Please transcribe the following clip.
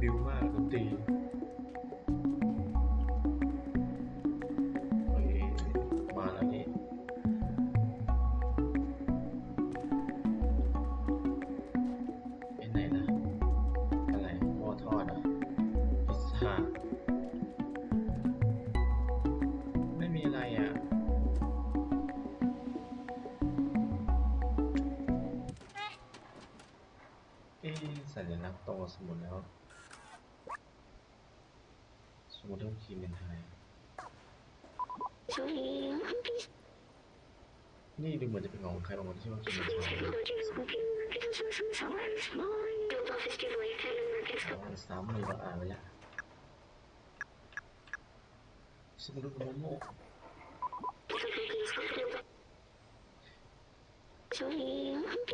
บิวมากดนตรีเฮ้ยมาแล้วนี่เป็นไหนนะ อะไรหม้อทอดอะพิซซ่า อ๊ะสัญลักษณ์ตรงกับสมุดแล้ว สมุดต้องคีย์เป็นไทยนี่ดูเหมือนจะเป็นของใครบางคนที่ว่าคีย์เป็นไทยเอาซ้ำเลยว่าอ่านไปแล้วสมุดโมโม